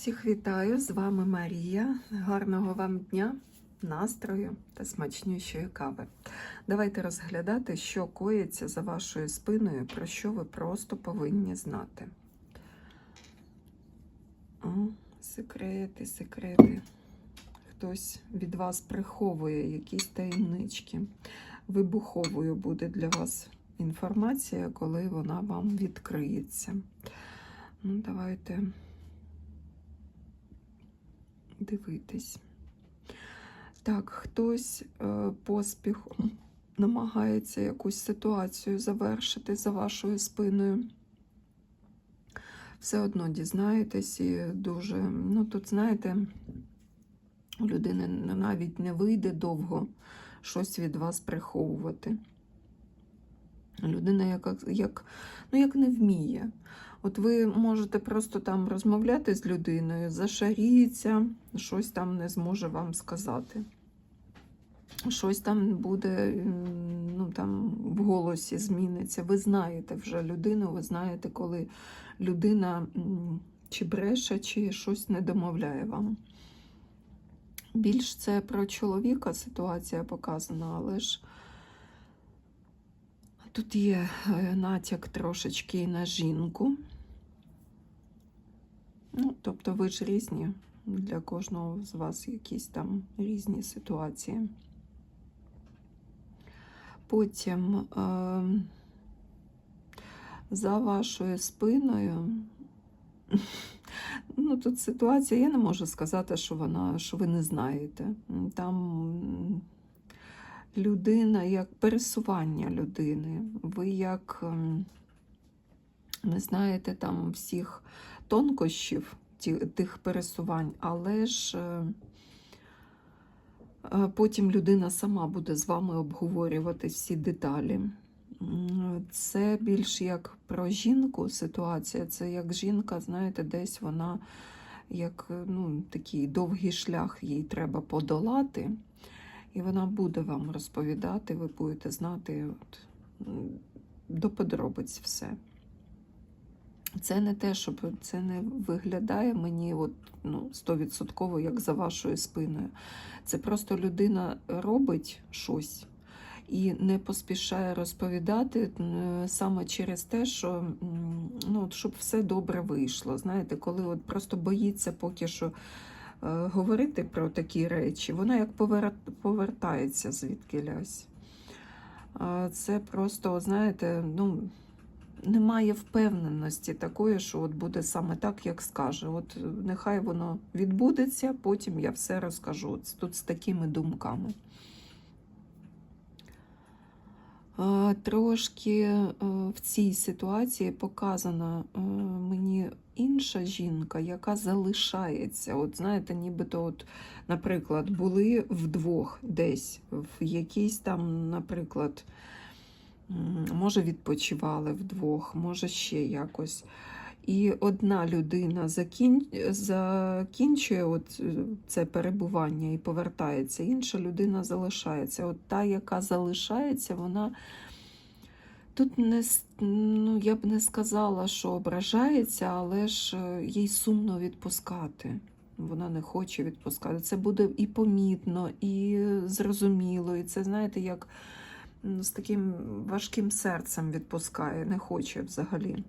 Всіх вітаю! З вами Марія. Гарного вам дня, настрою та смачнющої кави. Давайте розглядати, що коїться за вашою спиною, про що ви просто повинні знати. О, секрети, секрети. Хтось від вас приховує якісь таємнички. Вибуховою буде для вас інформація, коли вона вам відкриється. Ну, давайте дивитись. Так, хтось е, поспіхом намагається якусь ситуацію завершити за вашою спиною. Все одно дізнаєтесь і дуже, ну тут, знаєте, у людини навіть не вийде довго щось від вас приховувати. Людина, яка, як, ну, як не вміє. От ви можете просто там розмовляти з людиною, зашаріється, щось там не зможе вам сказати. Щось там буде, ну там в голосі зміниться. Ви знаєте вже людину, ви знаєте, коли людина чи бреше, чи щось не домовляє вам. Більш це про чоловіка ситуація показана, але ж тут є е, натяк трошечки на жінку. Ну, тобто ви ж різні, для кожного з вас якісь там різні ситуації. Потім е, за вашою спиною. Ну, тут ситуація, я не можу сказати, що вона, що ви не знаєте. Там людина як пересування людини. Ви як ем, не знаєте там всіх тонкощів тих пересувань, але ж е, е, потім людина сама буде з вами обговорювати всі деталі. Це більш як про жінку ситуація. Це як жінка, знаєте, десь вона як е, ну, такий довгий шлях їй треба подолати. І вона буде вам розповідати, ви будете знати от, до подробиць все. Це не те, щоб це не виглядає мені от, ну, 100% як за вашою спиною. Це просто людина робить щось і не поспішає розповідати е, саме через те, що ну, щоб все добре вийшло. Знаєте, коли от просто боїться поки що говорити про такі речі, вона як повертається звідки лясь. Це просто, знаєте, ну, немає впевненості такої, що от буде саме так, як скаже. От е, нехай воно відбудеться, потім я все розкажу. От Тут з такими думками. Е, Трошки е, в цій ситуації показана е, мені інша жінка, яка залишається. От знаєте, нібито, от, наприклад, були вдвох десь в якійсь там, наприклад, може відпочивали вдвох, може ще якось. І одна людина закін... закінчує от е, це перебування і повертається, інша людина залишається. От та, яка залишається, вона тут не ну, я б не сказала, що ображається, але ж е, їй сумно відпускати. Вона не хоче відпускати. Це буде і помітно, і зрозуміло. І це, знаєте, як з таким важким серцем відпускає, не хоче взагалі.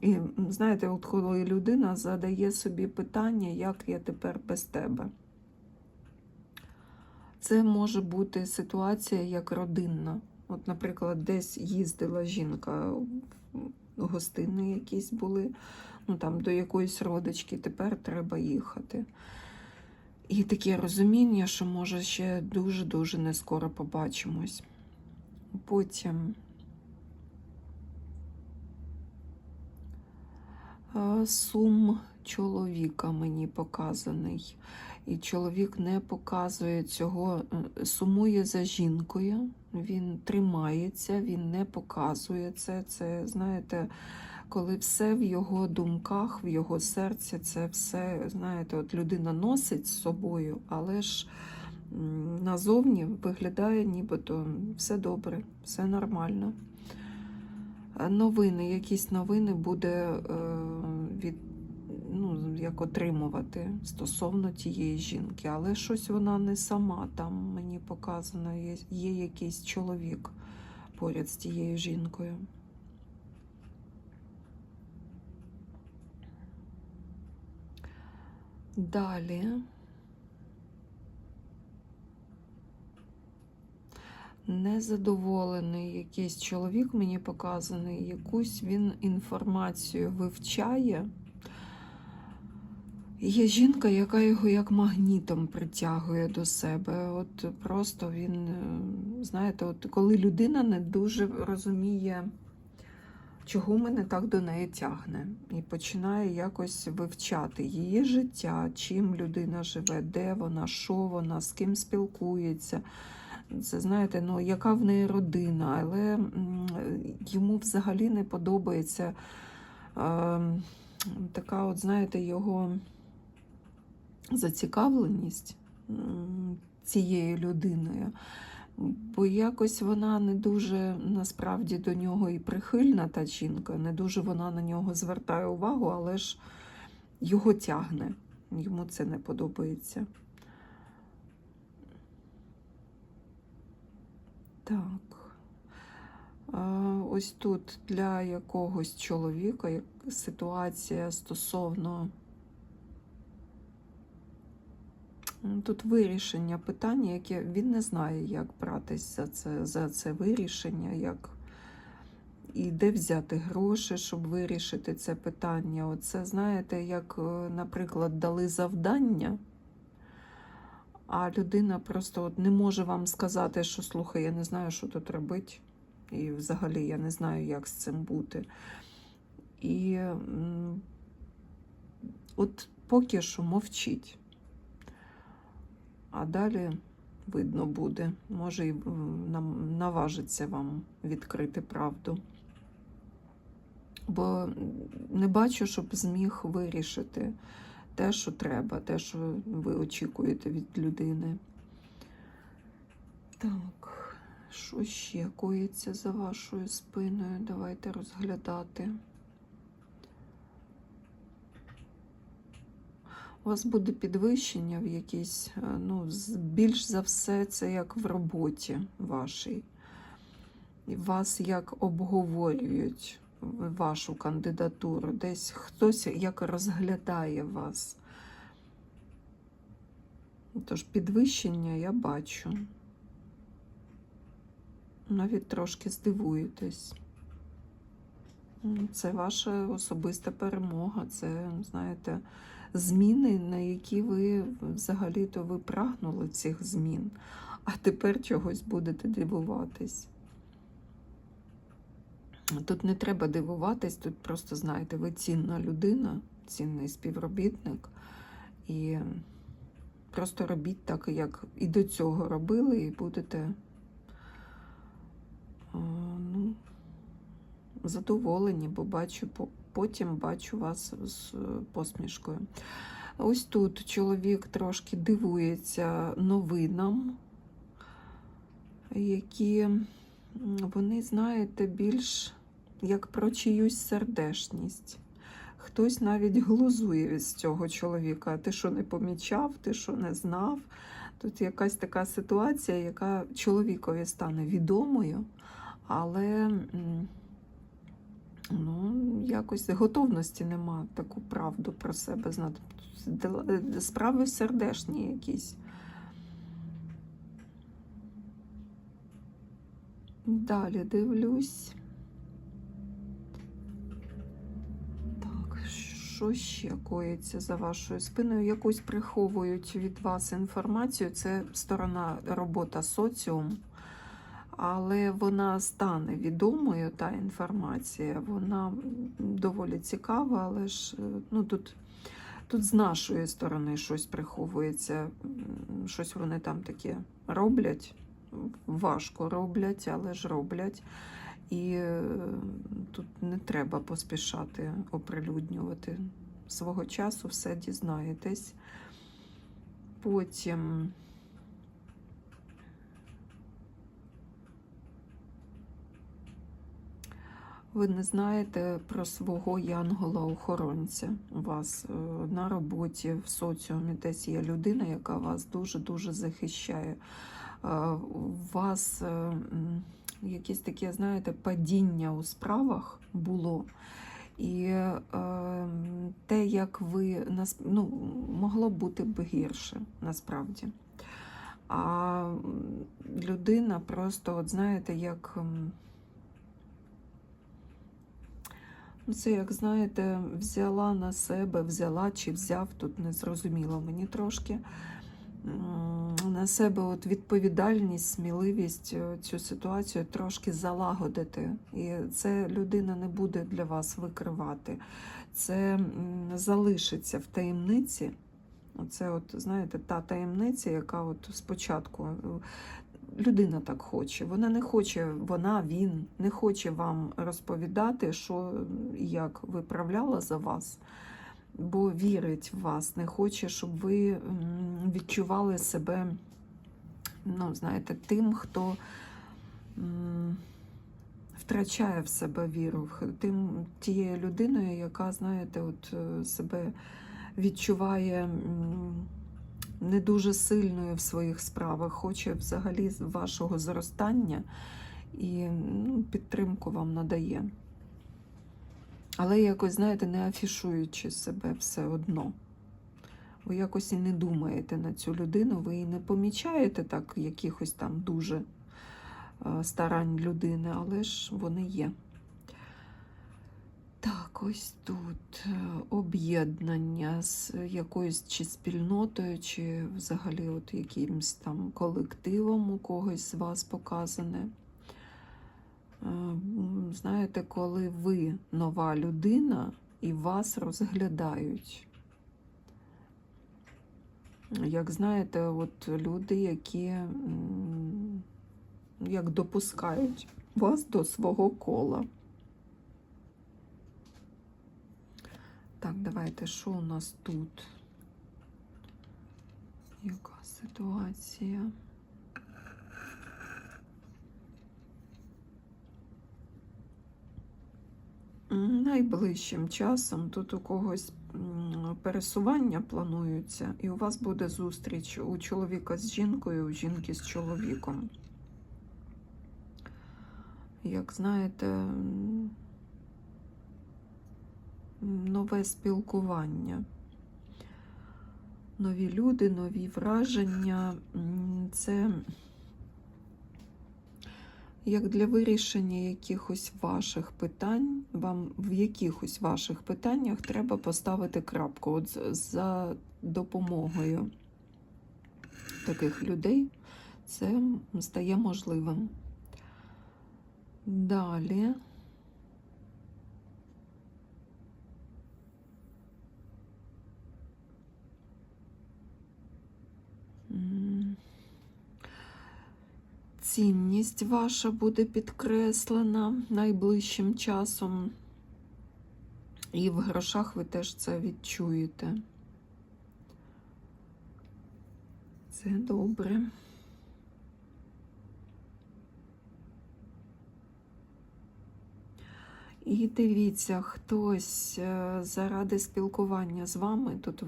І знаєте, от коли людина задає собі питання, як я тепер без тебе. Це може бути ситуація як родинна. От, наприклад, десь їздила жінка, гостини якісь були, ну там до якоїсь родички, тепер треба їхати. І таке розуміння, що може ще дуже-дуже не скоро побачимось. Потім Сум чоловіка мені показаний. І чоловік не показує цього, е, сумує за жінкою, він тримається, він не показує це. Це, знаєте, коли все в його думках, в його серці, це все, знаєте, от людина носить з собою, але ж назовні виглядає нібито все добре, все нормально. Новини, якісь новини буде е, від ну, як отримувати стосовно тієї жінки. Але щось вона не сама. Там мені показано, є, є якийсь чоловік поряд з тією жінкою. Далі. Незадоволений якийсь чоловік мені показаний, якусь він інформацію вивчає. Є жінка, яка його як магнітом притягує до себе. От просто він, е, знаєте, от коли людина не дуже розуміє, чого мене так до неї тягне, і починає якось вивчати її життя, чим людина живе, де вона, що вона, з ким спілкується. Це знаєте, ну яка в неї родина, але йому взагалі не подобається е, така, от знаєте, його зацікавленість цією людиною. Бо якось вона не дуже насправді до нього і прихильна, та жінка, не дуже вона на нього звертає увагу, але ж його тягне. Йому це не подобається. Так. Ось тут для якогось чоловіка ситуація стосовно тут вирішення питання, яке він не знає, як братись за це, за це вирішення, як і де взяти гроші, щоб вирішити це питання. Оце, знаєте, як, е, наприклад, дали завдання а людина просто от не може вам сказати, що слухай, я не знаю, що тут робити, і взагалі я не знаю, як з цим бути. І от поки що мовчить, а далі видно буде, може і наважиться вам відкрити правду. Бо не бачу, щоб зміг вирішити те, що треба, те, що ви очікуєте від людини. Так, що ще коїться за вашою спиною? Давайте розглядати. У вас буде підвищення в якійсь, е, ну, більш за все, це як в роботі вашій. І Вас як обговорюють вашу кандидатуру, десь хтось як розглядає вас. Тож підвищення я бачу. Навіть трошки здивуєтесь. Це ваша особиста перемога, це, знаєте, зміни, на які ви взагалі-то ви прагнули цих змін, а тепер чогось будете дивуватись. Тут не треба дивуватись, тут просто знаєте, ви цінна людина, цінний співробітник. І просто робіть так, як і до цього робили, і будете ну, задоволені, бо бачу, потім бачу вас з посмішкою. Ось тут чоловік трошки дивується новинам, які вони, знаєте, більш як про чиюсь сердешність. Хтось навіть глузує від цього чоловіка. Ти що не помічав, ти що не знав. Тут якась така ситуація, яка чоловікові стане відомою, але ну, якось готовності нема таку правду про себе знати. Справи сердешні якісь. Далі дивлюсь. Так, що ще коїться за вашою спиною? Якусь приховують від вас інформацію. Це сторона робота соціум, але вона стане відомою, та інформація. Вона доволі цікава, але ж е, ну, тут, тут з нашої сторони щось приховується, щось вони там таке роблять. Важко роблять, але ж роблять. І е, тут не треба поспішати оприлюднювати. Свого часу все дізнаєтесь. Потім ви не знаєте про свого янгола-охоронця. У вас е, на роботі, в соціумі десь є людина, яка вас дуже-дуже захищає. Е, У вас якесь таке, знаєте, падіння у справах було. І е, те, як ви ну, могло бути б гірше насправді. А людина просто, от знаєте, як. Ну, Це, як знаєте, взяла на себе, взяла чи взяв, тут не зрозуміло мені трошки. На себе от відповідальність, сміливість е, цю ситуацію трошки залагодити. І це людина не буде для вас викривати. Це залишиться в таємниці. Оце, от, знаєте, та таємниця, яка от спочатку е, людина так хоче. Вона не хоче, вона, він не хоче вам розповідати, що і як виправляла за вас, бо вірить в вас, не хоче, щоб ви відчували себе, ну, знаєте, тим, хто втрачає в себе віру, тим тією людиною, яка, знаєте, от е, себе відчуває. не дуже сильною в своїх справах, хоче взагалі вашого зростання і ну, підтримку вам надає. Але якось, знаєте, не афішуючи себе все одно. Ви якось і не думаєте на цю людину, ви і не помічаєте так якихось там дуже е, старань людини, але ж вони є. Так, ось тут е, об'єднання з якоюсь чи спільнотою, чи взагалі от якимось там колективом у когось з вас показане. Е, Знаєте, коли ви нова людина і вас розглядають. Як знаєте, от люди, які як допускають вас до свого кола. Так, давайте, що у нас тут? Яка ситуація? Найближчим часом тут у когось пересування плануються, і у вас буде зустріч у чоловіка з жінкою, у жінки з чоловіком. Як знаєте, нове спілкування. Нові люди, нові враження. Це як для вирішення якихось ваших питань, вам в якихось ваших питаннях треба поставити крапку. От за допомогою таких людей це стає можливим. Далі. Цінність ваша буде підкреслена найближчим часом. І в грошах ви теж це відчуєте. Це добре. І дивіться, хтось е, заради спілкування з вами тут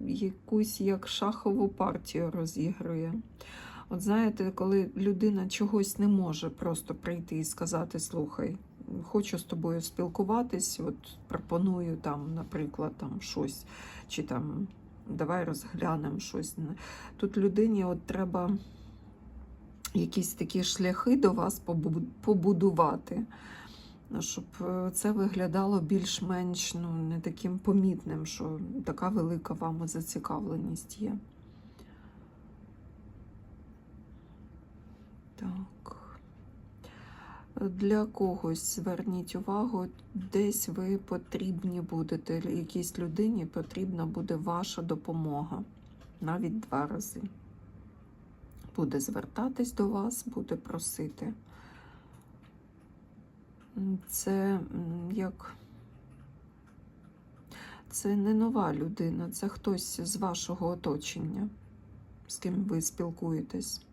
якусь як шахову партію розігрує. От знаєте, коли людина чогось не може просто прийти і сказати: слухай, хочу з тобою спілкуватись, от пропоную там, наприклад, там щось, чи там давай розглянемо щось. Тут людині от треба якісь такі шляхи до вас побудувати. Щоб е, це виглядало більш-менш ну, не таким помітним, що така велика вами зацікавленість є. Так. Для когось зверніть увагу, десь ви потрібні будете, якійсь людині потрібна буде ваша допомога. Навіть два рази. Буде звертатись до вас, буде просити. Це як. Це не нова людина, це хтось з вашого оточення, з ким ви спілкуєтесь.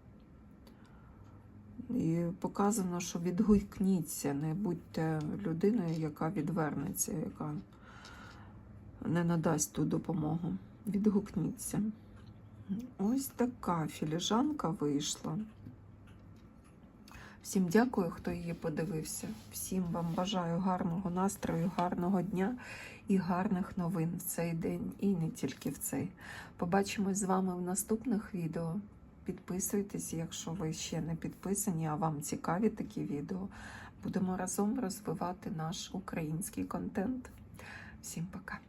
І показано, що відгукніться, не будьте людиною, яка відвернеться, яка не надасть ту допомогу. Відгукніться. Ось така філіжанка вийшла. Всім дякую, хто її подивився. Всім вам бажаю гарного настрою, гарного дня і гарних новин в цей день, і не тільки в цей. Побачимось з вами в наступних відео. Підписуйтесь, якщо ви ще не підписані, а вам цікаві такі відео. Будемо разом розвивати наш український контент. Всім пока!